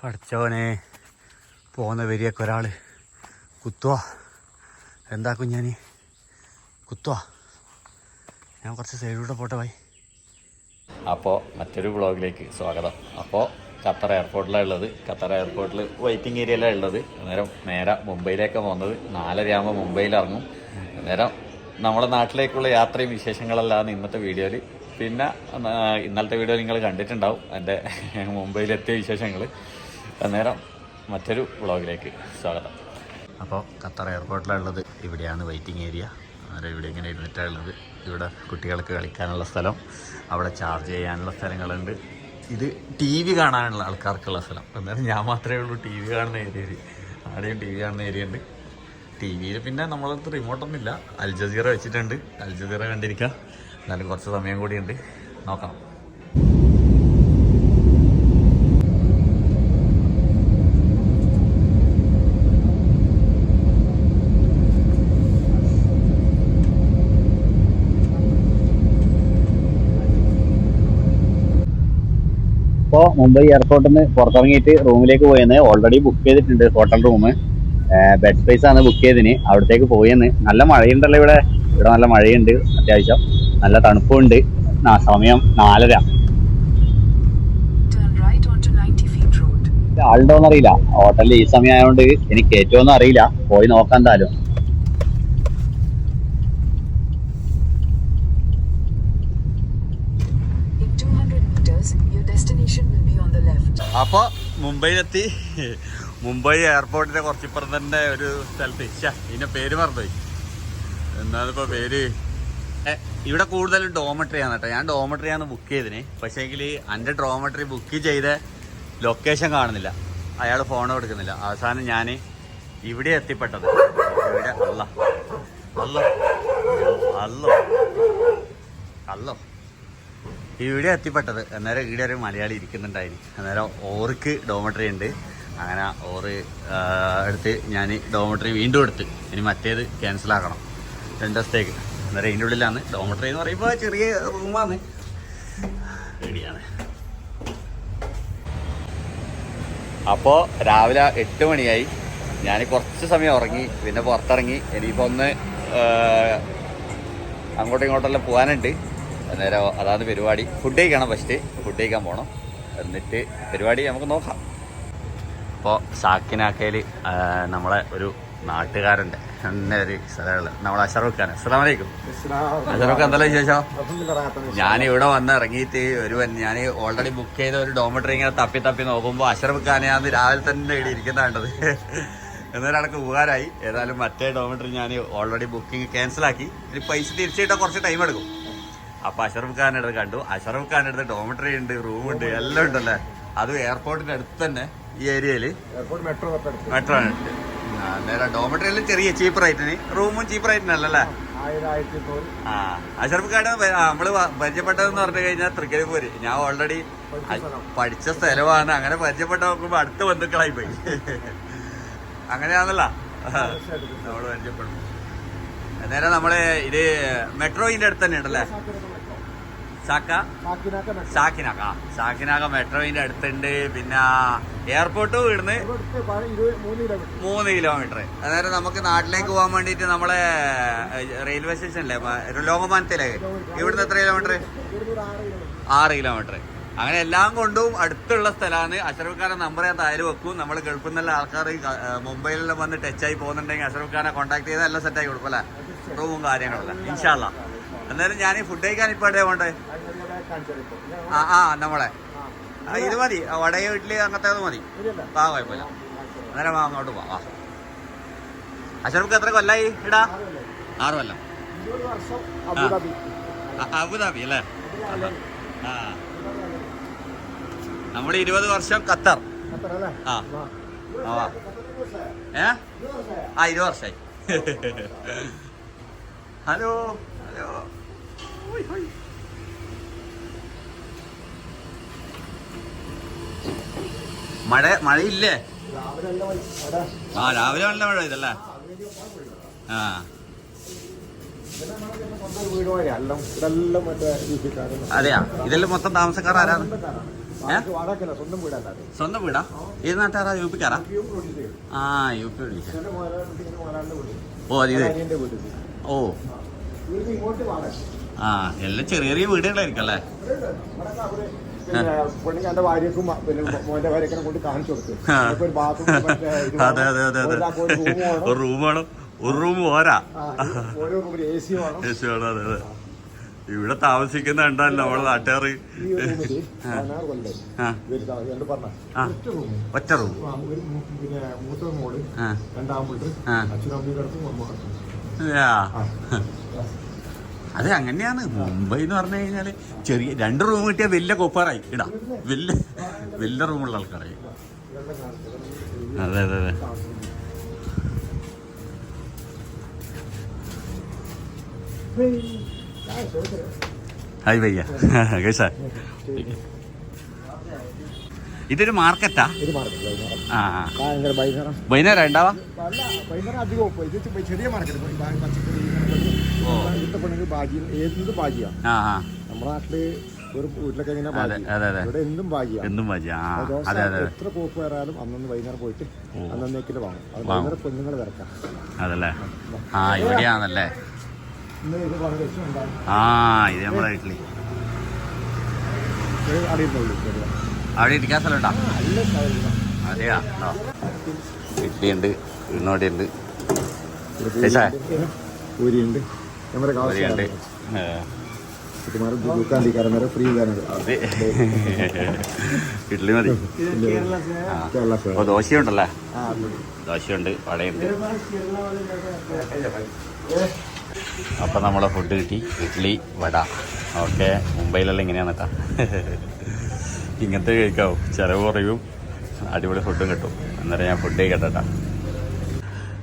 പഠിച്ചവനെ പോകുന്ന വരിയൊക്കെ ഒരാൾ കുത്തുവാ. എന്താ ഞാൻ കുത്തുവാ. ഞാൻ കുറച്ച് സൈഡിലൂടെ പോട്ടെ പോയി അപ്പോൾ മറ്റൊരു വ്ളോഗിലേക്ക് സ്വാഗതം. അപ്പോൾ ഖത്തർ എയർപോർട്ടിലാണ് ഉള്ളത്. ഖത്തർ എയർപോർട്ടിൽ വെയിറ്റിംഗ് ഏരിയയിലാണ് ഉള്ളത്. അന്നേരം നേരെ മുംബൈയിലേക്ക് പോകുന്നത്. നാലരയാകുമ്പോൾ മുംബൈയിൽ ഇറങ്ങും അന്നേരം നമ്മുടെ നാട്ടിലേക്കുള്ള യാത്രയും വിശേഷങ്ങളെല്ലാം ഇന്നത്തെ വീഡിയോയിൽ പിന്നെ ഇന്നലത്തെ വീഡിയോ നിങ്ങൾ കണ്ടിട്ടുണ്ടാവും. എന്റെ മുംബൈയിലെത്തിയ വിശേഷങ്ങൾ അന്നേരം മറ്റൊരു വ്ളോഗിലേക്ക് സ്വാഗതം. അപ്പോൾ ഖത്തർ എയർപോർട്ടിലുള്ളത് ഇവിടെയാണ് വെയിറ്റിംഗ് ഏരിയ. അന്നേരം ഇവിടെ ഇങ്ങനെ ഇരുന്നിട്ടുള്ളത് ഇവിടെ കുട്ടികൾക്ക് കളിക്കാനുള്ള സ്ഥലം അവിടെ ചാർജ് ചെയ്യാനുള്ള സ്ഥലങ്ങളുണ്ട്. ഇത് ടി വി കാണാനുള്ള ആൾക്കാർക്കുള്ള സ്ഥലം. അന്നേരം ഞാൻ മാത്രമേ ഉള്ളൂ ടി വി കാണുന്ന ഏരിയയിൽ ആടെയും ടി വി കാണുന്ന ഏരിയ ഉണ്ട്. ടി വിയിൽ പിന്നെ നമ്മളടുത്ത് റിമോട്ടൊന്നുമില്ല. അൽജസീറ അൽ ജസീറ വെച്ചിട്ടുണ്ട്. അൽജസീറ കണ്ടിരിക്കാം. എന്നാലും കുറച്ച് സമയം കൂടിയുണ്ട്. നോക്കണം. ഇപ്പോൾ മുംബൈ എയർപോർട്ടിൽ നിന്ന് പുറത്തിറങ്ങിയിട്ട് റൂമിലേക്ക് പോയെന്ന് ഓൾറെഡി ബുക്ക് ചെയ്തിട്ടുണ്ട് ഹോട്ടൽ റൂം ബെഡ് സ്പേസ് ആണ് ബുക്ക് ചെയ്തിന് അവിടത്തേക്ക് പോയെന്ന്. നല്ല മഴയുണ്ടല്ലോ ഇവിടെ. ഇവിടെ നല്ല മഴയുണ്ട് അത്യാവശ്യം. നല്ല തണുപ്പുണ്ട്. സമയം നാലര. ആളുണ്ടോന്നറിയില്ല right onto 90 feet road. ആളുണ്ടോന്ന് അറിയില്ല ഹോട്ടലിൽ ഈ സമയം ആയതുകൊണ്ട് എനിക്ക് ഒന്നും അറിയില്ല. പോയി നോക്കാൻ എന്തായാലും. മുംബൈയിലെത്തി. മുംബൈ എയർപോർട്ടിന്റെ കുറച്ചിപ്പുറം തന്നെ ഒരു സ്ഥലത്ത്. ശ്ശെ, ഇതിന്റെ പേര് മറന്നുപോയി. എന്നാലിപ്പോൾ പേര്. ഇവിടെ കൂടുതലും ഡോമട്രി ആണ് കേട്ടോ. ഞാൻ ഡോമട്രി ആണ് ബുക്ക് ചെയ്തിന് പക്ഷേങ്കിൽ എന്റെ ഡോമട്രി ബുക്ക് ചെയ്ത ലൊക്കേഷൻ കാണുന്നില്ല. അയാൾ ഫോൺ കൊടുക്കുന്നില്ല അവസാനം ഞാൻ ഇവിടെ എത്തിപ്പെട്ടത്. ഇവിടെ അല്ല അല്ലോ അല്ലോ അല്ലോ ഇവിടെ എത്തിപ്പെട്ടത്. അന്നേരം ഇവിടെ ഒരു മലയാളി ഇരിക്കുന്നുണ്ടായിരുന്നു അന്നേരം ഓർക്ക് ഡോമട്രി ഉണ്ട്. അങ്ങനെ ഓറ് എടുത്ത് ഞാൻ ഡോമട്രി വീണ്ടും എടുത്ത്. ഇനി മറ്റേത് ക്യാൻസൽ ആക്കണം. രണ്ട് ദിവസത്തേക്ക്. അന്നേരം ഇതിന്റെ ഉള്ളിലാണ് ഡോമട്രി എന്ന് പറയുമ്പോൾ ചെറിയ റൂമാണ്. റെഡിയാണ്. അപ്പോൾ രാവിലെ എട്ട് മണിയായി. ഞാൻ കുറച്ച് സമയം ഉറങ്ങി. പിന്നെ പുറത്തിറങ്ങി. ഇനിയിപ്പോൾ ഒന്ന് അങ്ങോട്ടും ഇങ്ങോട്ടെല്ലാം പോകാനുണ്ട്. അന്നേരം അതാണ് പരിപാടി. ഫുഡ് കഴിക്കണം ഫസ്റ്റ് ഫുഡ് കഴിക്കാൻ പോകണം എന്നിട്ട് പരിപാടി നമുക്ക് നോക്കാം. അപ്പോൾ സാക്കിനാക്കയിൽ നമ്മളെ ഒരു നാട്ടുകാരുണ്ട്. എന്നെ ഒരു സ്ഥലമുള്ള നമ്മളെ അഷറുഖാൻ ഖാൻ അഷറുഖ് വലൈക്കും എന്തെല്ലാം വിശേഷം? ഞാൻ ഇവിടെ വന്ന് ഇറങ്ങിയിട്ട് ഒരു ഞാൻ ഓൾറെഡി ബുക്ക് ചെയ്ത ഒരു ഡോമിറ്ററി ഇങ്ങനെ തപ്പി തപ്പി നോക്കുമ്പോൾ അഷറുഖ് രാവിലെ തന്നെ ഇവിടെ ഇരിക്കുന്ന കണ്ടത്. എന്നാലും അടക്കം ഉപകാരമായി. ഏതായാലും മറ്റേ ഡോമിറ്ററി ഞാൻ ഓൾറെഡി ബുക്കിംഗ് ക്യാൻസലാക്കി ഇനി പൈസ തിരിച്ചു കുറച്ച് ടൈം എടുക്കും. അപ്പൊ അഷറഫ് ഖാന്റെ അടുത്ത് കണ്ടു. അഷറഫ് ഖാന്റെ അടുത്ത് ഡോമിറ്ററി ഉണ്ട് റൂമുണ്ട് എല്ലാം ഉണ്ടല്ലേ അത് എയർപോർട്ടിന്റെ അടുത്ത് തന്നെ ഈ ഏരിയയിൽ മെട്രോ ആണ്. നേരെ ഡോമട്രിയിലും ചെറിയ ചീപ്പ് റേറ്റിന് റൂമും ചീപ്പ് റേറ്റിനല്ലേ ആ അഷറഫ് ഖാൻ നമ്മൾ പരിചയപ്പെട്ടതെന്ന് പറഞ്ഞു കഴിഞ്ഞാൽ തൃക്കരിപ്പൂര് ഞാൻ ഓൾറെഡി പഠിച്ച സ്ഥലമാണ്. അങ്ങനെ പരിചയപ്പെട്ട നോക്കുമ്പോ അടുത്ത ബന്ധുക്കളായി പോയി. അങ്ങനെയാണല്ലോ. നമ്മൾ പരിചയപ്പെടുന്നു നേരെ നമ്മൾ ഇത് മെട്രോയിന്റെ അടുത്ത് തന്നെ ഉണ്ടല്ലേ? സാക്ക? സാക്കിനാക്ക ആ സാക്കിനാക്ക. മെട്രോയിന്റെ അടുത്തുണ്ട്. പിന്നെ എയർപോർട്ട് ഇവിടുന്ന് മൂന്ന് കിലോമീറ്റർ അതായത് നമുക്ക് നാട്ടിലേക്ക് പോകാൻ വേണ്ടിയിട്ട് നമ്മളെ റെയിൽവേ റെയിൽവേ സ്റ്റേഷനിലെ ലോകമാനത്തിലേക്ക് ഇവിടുന്ന് എത്ര കിലോമീറ്റർ ആറ് കിലോമീറ്റർ അങ്ങനെ എല്ലാം കൊണ്ടും അടുത്തുള്ള സ്ഥലമാണ്. അഷറഫ്ഖാനെ നമ്പർ ഞാൻ താഴെ വെക്കും. നമ്മൾ ഗൾഫിൽ നിന്നുള്ള ആൾക്കാർ മുംബൈയിലെല്ലാം വന്ന് ടച്ചായി പോകുന്നുണ്ടെങ്കിൽ അഷറഫ് ഖാനെ കോൺടാക്ട് ചെയ്താൽ എല്ലാം സെറ്റ് ആയി കൊടുക്കും അല്ലേ? റൂമും കാര്യങ്ങളല്ല ഇൻഷാല്ല എന്നാലും ഞാൻ ഈ ഫുഡ് കഴിക്കാൻ ഇപ്പൊ എവിടെയാ വേണ്ടേ ആ ആ നമ്മളെ. ഇത് മതി. വടക വടയ ഇഡ്ഡലി അങ്ങനത്തെ മതി. ആ കുഴപ്പമില്ല. അന്നേരം വാ, അങ്ങോട്ട് പോവാ വാ. അഷറഫ് എത്ര കൊല്ലായി ഇടാ? ആറ് കൊല്ലം. അബുദാബി അല്ലേ? ആ. നമ്മൾ ഇരുപത് വർഷം ഖത്തർ. ആ. ആ. ഏ? ആ ഇരുപത് വർഷമായി ഹലോ ഹലോ. മഴ മഴയില്ലേ? ആ രാവിലെ നല്ല മഴ ഇതല്ലേ ആ. അതെയാ? ഇതെല്ലാം മൊത്തം താമസക്കാർ ആരാണ്? സ്വന്തം വീടാ? ഏത് നാട്ടുകാരാ? യു പിക്കാരാ ആ യു പി ഓ അത് ഓ. ആ എല്ലാം ചെറിയ ചെറിയ വീടുകളായിരിക്കും അല്ലേ? പിന്നെ പെണ്ണിന് എന്റെ ഭാര്യക്കും പിന്നെ മോന്റെ ഭാര്യക്കെ കൊണ്ട് കാണിച്ചു കൊടുത്തു. ആ. ഇപ്പൊ ഒരു ബാത്റൂം അതെ അതെ അതെ അതെ. ഒരു റൂം വേണം. ഒരു റൂം പോരാ. ഓരോ റൂമിൽ എ സി വേണം. അതെ അതെ. ഇവിടെ താമസിക്കുന്ന ഉണ്ടല്ലോ നമ്മളെ നാട്ടുകാർ രണ്ട്. ഒറ്റ റൂം. പിന്നെ മൂത്ത മോൾ രണ്ടാമത്തെ ആ. അച്ഛനമ്മയും കിടക്കും. അതെ അങ്ങനെയാണ്. മുംബൈ എന്ന് പറഞ്ഞു കഴിഞ്ഞാൽ ചെറിയ രണ്ട് റൂം കിട്ടിയാൽ വലിയ കൊപ്പാറായി. ഇടാ വലിയ വലിയ റൂമുള്ള ആൾക്കാരായി. അതെ അതെ അതെ. ഹായ് ഭയ്യ കേസാ ഇതൊരു മാർക്കറ്റാ? ഇത് മാർക്കറ്റ് വൈകുന്നേരം ആ ഭയങ്കര വൈകുന്നേരം വൈകുന്നേരം ഉണ്ടാവാ? അല്ല വൈകുന്നേരം അധികം ഇപ്പൊ ഇത് ചെ- ചെറിയ മാർക്കറ്റ്. പച്ചക്കറി ഏത് നമ്മുടെ നാട്ടിൽ ഒരു വീട്ടിലൊക്കെ ഇവിടെ എന്തും എന്തും എത്ര വരാലും വൈകുന്നേരം പോയിട്ട്. അന്നേക്കിൽ വാങ്ങും. അത് വാങ്ങും. വൈകുന്നേരം പെണ്ണുങ്ങൾ തിരക്കാം. അതല്ലേ? ആ. ഇവിടെയാണല്ലേ? ആ ഇത് ഇഡ്ഡലി അറിയുന്നുള്ളൂ അവിടെ ഇരിക്കാൻ സ്ഥലമുണ്ടോ? അതെയാ? ഉണ്ടോ? ഇഡ്ഡലി ഉണ്ട് ഉണ്ണോടി ഉണ്ട് കേസാ? പൂരിയുണ്ട്. തരാണ് ഇഡ്ഡലി മതി. അപ്പൊ ദോശയുണ്ടല്ലേ? ദോശയുണ്ട് വടയുണ്ട്. അപ്പൊ നമ്മളെ ഫുഡ് കിട്ടി. ഇഡ്ഡലി വട. ഓക്കെ. മുംബൈയിലെല്ലാം ഇങ്ങനെയാണ് കേട്ടാ. ഇങ്ങനത്തെ കഴിക്കാവും. ചിലവ് കുറയും. അടിപൊളി ഫുഡും കിട്ടും. അന്നേരം ഞാൻ ഫുഡ് കഴിക്കട്ടെ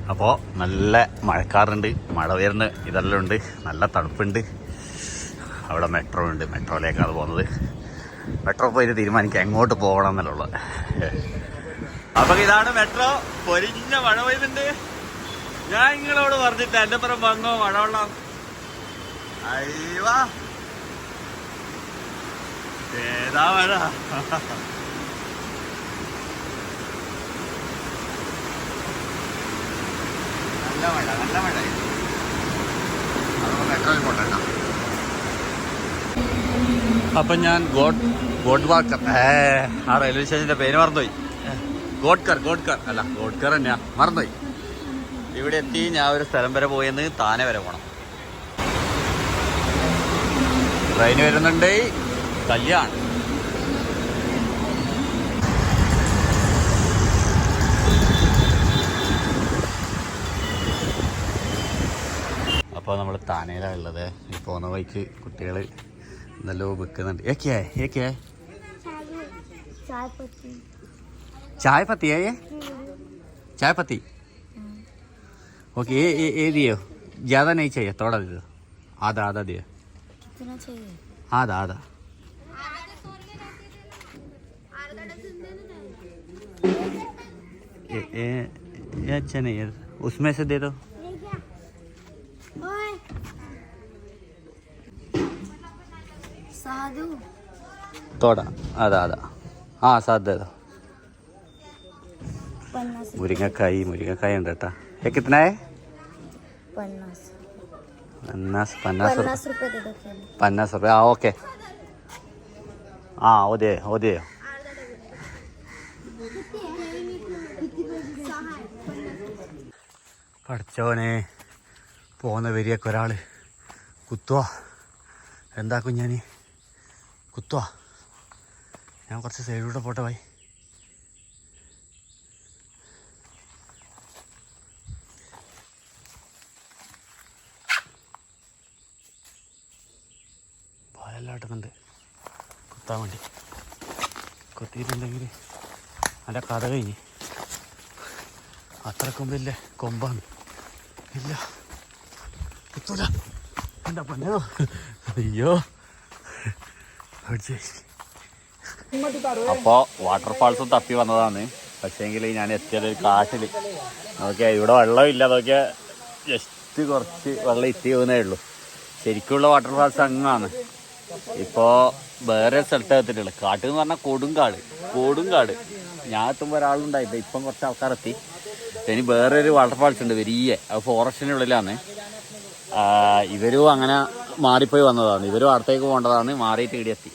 അപ്പോൾ നല്ല മഴക്കാറുണ്ട്. മഴ വരുന്ന ഇതെല്ലാം ഉണ്ട്. നല്ല തണുപ്പുണ്ട്. അവിടെ മെട്രോ ഉണ്ട്. മെട്രോയിലേക്കാണ് പോകുന്നത്. മെട്രോ പോയിട്ട് തീരുമാനിക്കുക എങ്ങോട്ട് പോകണം എന്നുള്ളത്. അപ്പൊ ഇതാണ് മെട്രോ പൊരിഞ്ഞ മഴ പെയ്തുണ്ട് ഞാൻ നിങ്ങളോട് പറഞ്ഞിട്ട് എന്റെ പുറം വന്നോ മഴ വെള്ളം അയ്യവാ ഏതാ മഴ നല്ല മഴ നല്ല മഴ അപ്പൊ ഞാൻ ഗോഡ് ഗോഡ് വാക്കർ ഏ ആ റെയിൽവേ സ്റ്റേഷന്റെ പേര് മറന്നുപോയി. ഗോഡ്കർ ഗോഡ്കർ. അല്ല ഗോഡ്കർ തന്നെയാ. മറന്നുപോയി. ഇവിടെ എത്തി ഞാൻ ഒരു സ്ഥലം വരെ പോയെന്ന് താനെ വരെ പോണം. ട്രെയിൻ വരുന്നുണ്ട്. കല്യാൺ അപ്പോൾ നമ്മൾ താനയിലാണ് ഉള്ളത് ഈ പോകുന്ന വഴിക്ക് കുട്ടികൾ നല്ലോ വിൽക്കുന്നുണ്ട് ഏക്കിയേ ഏക്കിയേ चाय पत्ती चाय पत्ती है ये चाय पत्ती ओके ये ये ये दियो ज़्यादा नहीं चाहिए थोड़ा दे दो आधा आधा दियो कितना चाहिए आधा आधा ये अच्छा नहीं यार। उसमें से दे दो। साधु। थोड़ा आधा आधा। हाँ साथ दे दो। मुर्गा खाई मुर्गा खाई रहता ये कितना है? पन्नास। पन्नास पन्नास रुपये पन्नास रुपये हाँ ओके। हाँ वो दे वो दे। പഠിച്ചവനെ പോകുന്ന വരിയൊക്കെ ഒരാൾ കുത്തുക എന്താക്കും ഞാൻ കുത്തുക ഞാൻ കുറച്ച് സൈഡിലൂടെ പോട്ടെ പോയി പാലെല്ലാം കുത്താൻ വേണ്ടി. കുത്തിയിട്ടുണ്ടെങ്കിൽ അതിന്റെ കഥ കഴിഞ്ഞ്. അത്രക്കും വലിയ കൊമ്പാണ്. ഇല്ല. എത്തൂല എന്താ പൊന്നോ അയ്യോ. അപ്പോൾ വാട്ടർഫാൾസ് തപ്പി വന്നതാണ്. പക്ഷേങ്കിൽ ഞാൻ എത്തിയത് ഒരു കാട്ടിൽ നോക്കിയാൽ ഇവിടെ വെള്ളമില്ല നോക്കിയാൽ ജസ്റ്റ് കുറച്ച് വെള്ളം ഇത്തി പോകുന്നേ ഉള്ളൂ. ശരിക്കുള്ള വാട്ടർഫാൾസ് അങ്ങാണ്. ഇപ്പോ വേറെ സ്ഥലത്ത് എത്തിയിട്ടുള്ളത് കാട്ട് എന്ന് പറഞ്ഞാൽ കൊടുങ്കാട്. കൊടുങ്കാട്. ഞാൻ എത്തുമ്പോൾ ഒരാളുണ്ടായിട്ട് ഇപ്പം കുറച്ച് ആൾക്കാർ എത്തി ഇനി വേറെ ഒരു വാട്ടർഫാൾസ് ഉണ്ട് വലിയ അത് ഫോറസ്റ്റിന്റെ ഉള്ളിലാണ് ഇവരും അങ്ങനെ മാറിപ്പോയി വന്നതാണ്. ഇവരും അടുത്തേക്ക് പോകേണ്ടതാണ് മാറിയിട്ട് ഇടിയെത്തി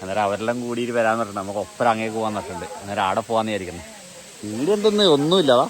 അന്നേരം അവരെല്ലാം കൂടിയിട്ട് വരാൻ പറഞ്ഞിട്ടുണ്ട്. നമുക്ക് ഒപ്പരം അങ്ങേക്ക് പോകാൻ പറഞ്ഞിട്ടുണ്ട്. അന്നേരം ആടെ പോകാന്ന് വിചാരിക്കുന്നത് വീട് എന്തൊന്നും? ഒന്നുമില്ലതാ